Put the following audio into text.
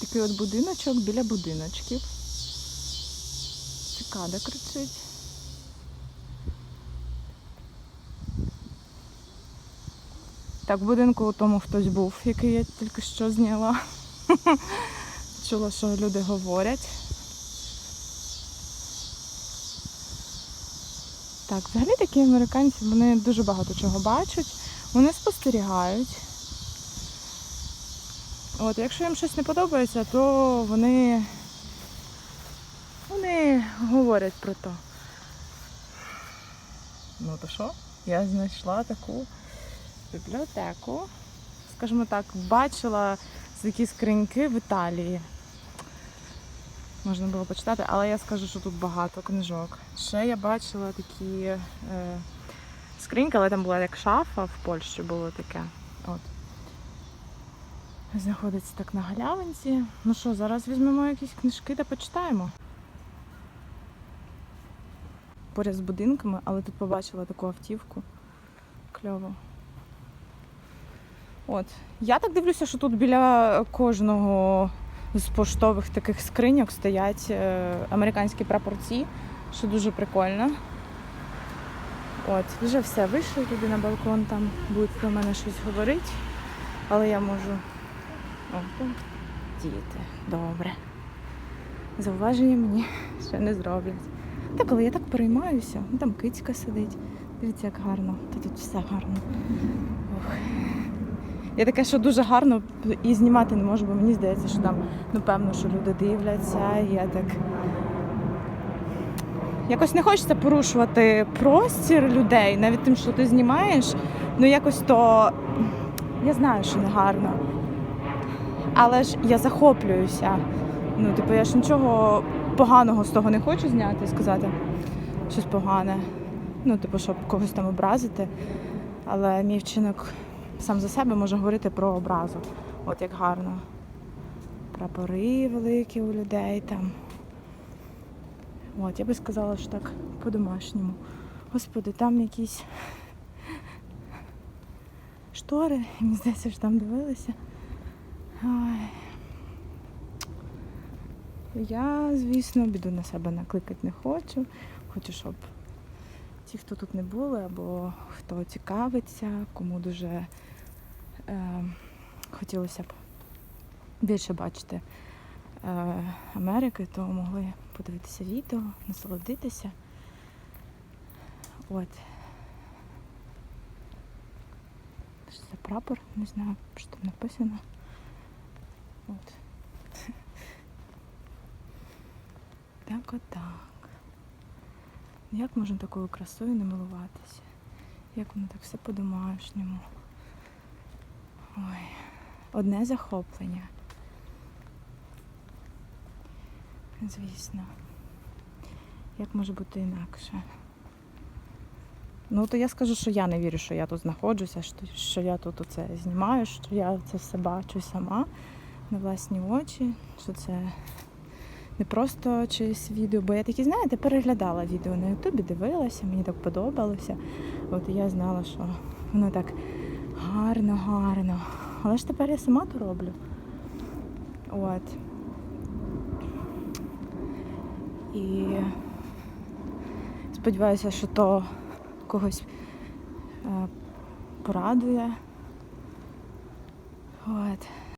Такий от будиночок біля будиночків. Цикада кричить. Так, в будинку у тому хтось був, який я тільки що зняла. Чула, що люди говорять. Так, взагалі такі американці, вони дуже багато чого бачать, вони спостерігають. От, якщо їм щось не подобається, то вони, вони говорять про то. Ну то що? Я знайшла таку бібліотеку. Скажімо так, бачила такі скриньки в Італії. Можна було почитати, але я скажу, що тут багато книжок. Ще я бачила такі е, скриньки, але там була як шафа в Польщі було таке. От. Знаходиться так на галявинці. Ну що, зараз візьмемо якісь книжки та почитаємо. Поряд з будинками, але тут побачила таку автівку. Кльово. От. Я так дивлюся, що тут біля кожного з поштових таких скриньок стоять е, американські прапорці, що дуже прикольно. От, вже все, вийшли туди на балкон, там будуть про мене щось говорити, але я можу О, діти. Добре. Зауваження мені ще не зроблять. Так, але я так переймаюся. Ну, Там кицька сидить. Дивіться, як гарно. Та тут все гарно. Ох. Я таке, що дуже гарно і знімати не можу, бо мені здається, що там, ну певно, що люди дивляться, я так. Якось не хочеться порушувати простір людей, навіть тим, що ти знімаєш, ну якось то я знаю, що не гарно. Але ж я захоплююся. Ну, типу, я ж нічого поганого з того не хочу зняти сказати щось погане. Ну, типу, щоб когось там образити. Але мій вчинок сам за себе може говорити про образу. От як гарно. Прапори великі у людей там. От, я би сказала, що так по-домашньому. Господи, там якісь штори, мені здається, що там дивилися. Я, звісно, біду на себе накликати не хочу. Хочу, щоб ті, хто тут не були, або хто цікавиться, кому дуже е, хотілося б більше бачити е, Америки, то могли подивитися відео, насолодитися. От. Що це прапор? Не знаю, що там написано. От. Так от так. Як можна такою красою не милуватися? Як воно так все по-домашньому? Ой, одне захоплення. Звісно. Як може бути інакше? Ну, то я скажу, що я не вірю, що я тут знаходжуся, що я тут оце знімаю, що я це все бачу сама на власні очі, що це не просто чиїсь відео, бо я такі, знаєте, переглядала відео на Ютубі, дивилася, мені так подобалося. От я знала, що воно так гарно, гарно. Але ж тепер я сама то роблю. От. І сподіваюся, що то когось е, порадує. От.